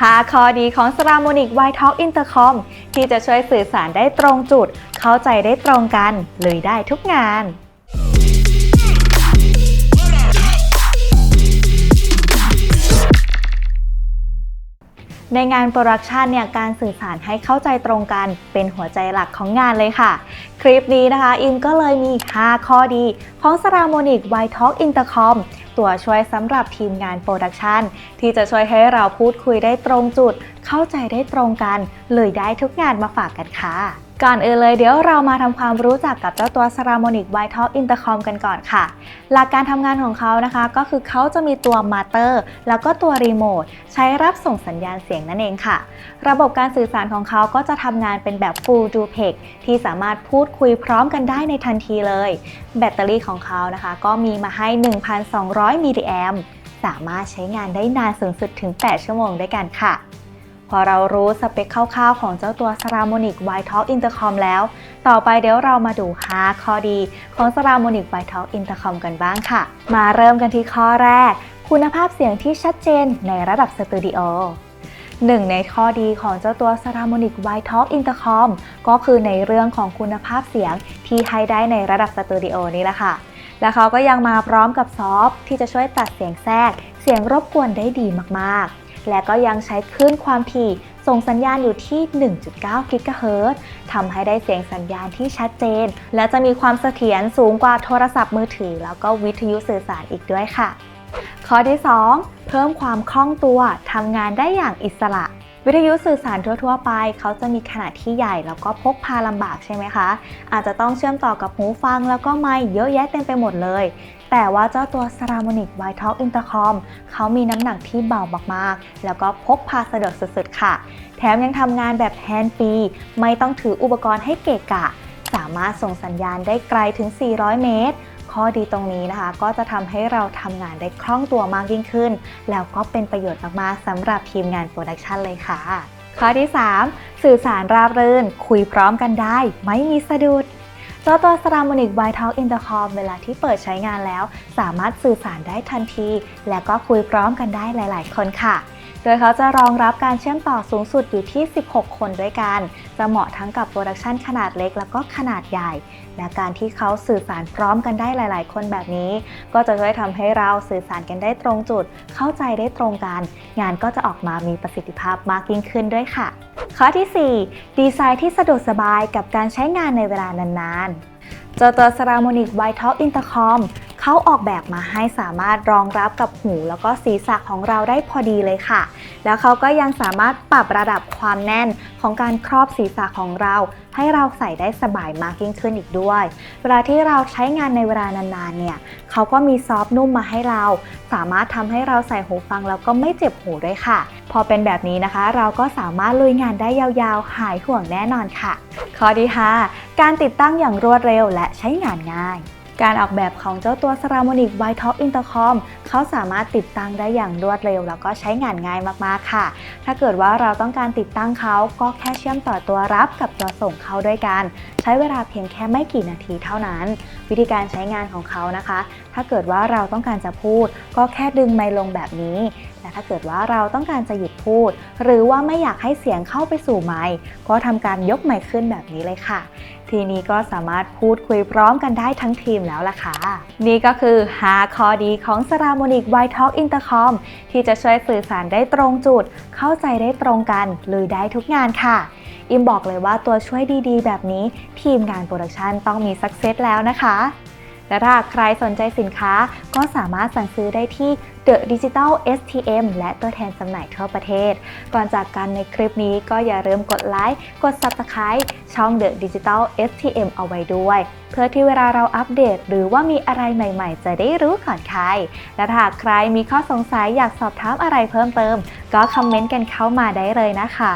5 ข้อดีของ s r a m o n i c w i Talk Intercom ที่จะช่วยสื่อสารได้ตรงจุด เข้าใจได้ตรงกันเลยได้ทุกงานในงานโปรดักชันเนี่ยการสื่อสารให้เข้าใจตรงกันเป็นหัวใจหลักของงานเลยค่ะ คลิปนี้นะคะ อิมก็เลยมี 5 ข้อดี ของ s r a m o n i c w i Talk Intercom ตั วช่วยสำหรับทีมงานโปรดักชันที่จะช่วยให้เราพูดคุยได้ตรงจุด เข้าใจได้ตรงกัน เลยได้ทุกงานมาฝากกันค่ะ ก่อนอื่นเลยเดี๋ยวเรามาทำความรู้จักกับเจ้าตัว s r a m o n i c w i Talk Intercom กันก่อนค่ะ หลักการทำงานของเขานะคะก็คือเขาจะมีตัวมาเตอร์แล้วก็ตัวรีโมทใช้รับส่งสัญญาณเสียงนั่นเองค่ะ ระบบการสื่อสารของเขาก็จะทำงานเป็นแบบ Full Duplex ที่สามารถพูดคุยพร้อมกันได้ในทันทีเลย แบตเตอรี่ของเขานะคะ ก็มีมาให้ 1,200มิลลิแอมสามารถใช้งานได้นานสูงสุดถึง 8 ชั่วโมงด้วยกันค่ะ พอเรารู้สเปคคร่าวๆ ของเจ้าตัว s r a m o n i c w i Talk Intercom แล้ว ต่อไปเดี๋ยวเรามาดู 5 ข้อดีของ s r a m o n i c w i Talk Intercom กันบ้างค่ะ มาเริ่มกันที่ข้อแรก คุณภาพเสียงที่ชัดเจนในระดับสตูดิโอหนึ่งในข้อดีของเจ้าตัว s r a m o n i c w i Talk Intercom ก็คือในเรื่องของคุณภาพเสียงที่ให้ได้ในระดับสตูดิโอนี่แหละค่ะ และเขาก็ยังมาพร้อมกับซอฟที่จะช่วยตัดเสียงแทรก เสียงรบกวนได้ดีมากๆ และก็ยังใช้คลื่นความถี่ส่งสัญญาณอยู่ที่ 1.9 กิกะเฮิรตซ์ทำให้ได้เสียงสัญญาณที่ชัดเจน และจะมีความเสถียรสูงกว่าโทรศัพท์มือถือ แล้วก็วิทยุสื่อสารอีกด้วยค่ะ ข้อที่ 2 เพิ่มความคล่องตัวทำงานได้อย่างอิสระ วิทยุสื่อสารทั่ว ๆ ไป เขาจะมีขนาดที่ใหญ่แล้วก็พกพาลำบากใช่ไหมคะ อาจจะต้องเชื่อมต่อกับหูฟังแล้วก็ไมค์เยอะแยะเต็มไปหมดเลย แต่ว่าเจ้าตัว s r a m o n i c w i Talk Intercom เขามีน้ำหนักที่เบามากๆ แล้วก็พกพาสะดวกสุดๆ ค่ะ แถมยังทำงานแบบแฮนด์ฟรีไม่ต้องถืออุปกรณ์ให้เกะกะ สามารถส่งสัญญาณได้ไกลถึง 400 เมตร ข้อดีตรงนี้นะคะ ก็จะทำให้เราทำงานได้คล่องตัวมากยิ่งขึ้น แล้วก็เป็นประโยชน์มากๆสำหรับทีมงานโปรดักชันเลยค่ะ ข้อที่ 3 สื่อสารราบรื่น คุยพร้อมกันได้ ไม่มีสะดุดเจ้าตัว s r a m o n i c w i Talk Intercom เวลาที่เปิดใช้งานแล้ว สามารถสื่อสารได้ทันที และก็คุยพร้อมกันได้หลาย ๆ คนค่ะ โดยเขาจะรองรับการเชื่อมต่อสูงสุดอยู่ที่ 16 คนด้วยกัน จะเหมาะทั้งกับโปรดักชันขนาดเล็กแล้วก็ขนาดใหญ่ และการที่เขาสื่อสารพร้อมกันได้หลาย ๆ คนแบบนี้ ก็จะช่วยทำให้เราสื่อสารกันได้ตรงจุด เข้าใจได้ตรงกัน งานก็จะออกมามีประสิทธิภาพมากยิ่งขึ้นด้วยค่ะ ข้อที่ 4 ดีไซน์ที่สะดวกสบายกับการใช้งานในเวลานานๆเจ้าตัว s r a m o n i c w i Talk Intercom เขาออกแบบมาให้สามารถรองรับกับหูแล้วก็ศีรษะของเราได้พอดีเลยค่ะ แล้วเขาก็ยังสามารถปรับระดับความแน่นของการครอบศีรษะของเรา ให้เราใส่ได้สบายมากยิ่งขึ้นอีกด้วย เวลาที่เราใช้งานในเวลานานๆเนี่ยเขาก็มีซอฟต์นุ่มมาให้เรา สามารถทำให้เราใส่หูฟังแล้วก็ไม่เจ็บหูด้วยค่ะ พอเป็นแบบนี้นะคะ เราก็สามารถลุยงานได้ยาวๆ หายห่วงแน่นอนค่ะ ข้อที่ 5 การติดตั้งอย่างรวดเร็วและใช้งานง่าย การออกแบบของเจ้าตัว s r a m o n i c w i Talk Intercom เขาสามารถติดตั้งได้อย่างรวดเร็ว แล้วก็ใช้งานง่ายมาก ๆ ค่ะ ถ้าเกิดว่าเราต้องการติดตั้งเขาก็แค่เชื่อมต่อตัวรับกับตัวส่งเข้าด้วยกัน ใช้เวลาเพียงแค่ไม่กี่นาทีเท่านั้น วิธีการใช้งานของเขานะคะ ถ้าเกิดว่าเราต้องการจะพูด ก็แค่ดึงไมค์ลงแบบนี้ และถ้าเกิดว่าเราต้องการจะหยุด พูด หรือว่าไม่อยากให้เสียงเข้าไปสู่ไมค์ก็ทำการยกไมค์ขึ้นแบบนี้เลยค่ะ ทีนี้ก็สามารถพูดคุยพร้อมกันได้ทั้งทีมแล้วล่ะค่ะ นี่ก็คือ 5 ข้อดีของ s r a m o n i c w i Talk Intercom ที่จะช่วยสื่อสารได้ตรงจุด เข้าใจได้ตรงกันเลยได้ทุกงานค่ะอิมบอกเลยว่าตัวช่วยดีๆ แบบนี้ทีมงานโปรดักชันต้องมีสักเซตแล้วนะคะ และถ้าใครสนใจสินค้าก็สามารถสั่งซื้อได้ที่ The Digital STM และตัวแทนจำหน่ายทั่วประเทศ ก่อนจากกันในคลิปนี้ก็อย่าลืมกดไลค์ กด Subscribe ช่อง The Digital STM เอาไว้ด้วย เพื่อที่เวลาเราอัปเดต หรือว่ามีอะไรใหม่ๆ จะได้รู้ก่อนใคร และถ้าหากใครมีข้อสงสัยอยากสอบถามอะไรเพิ่มเติม ก็คอมเมนต์กันเข้ามาได้เลยนะคะ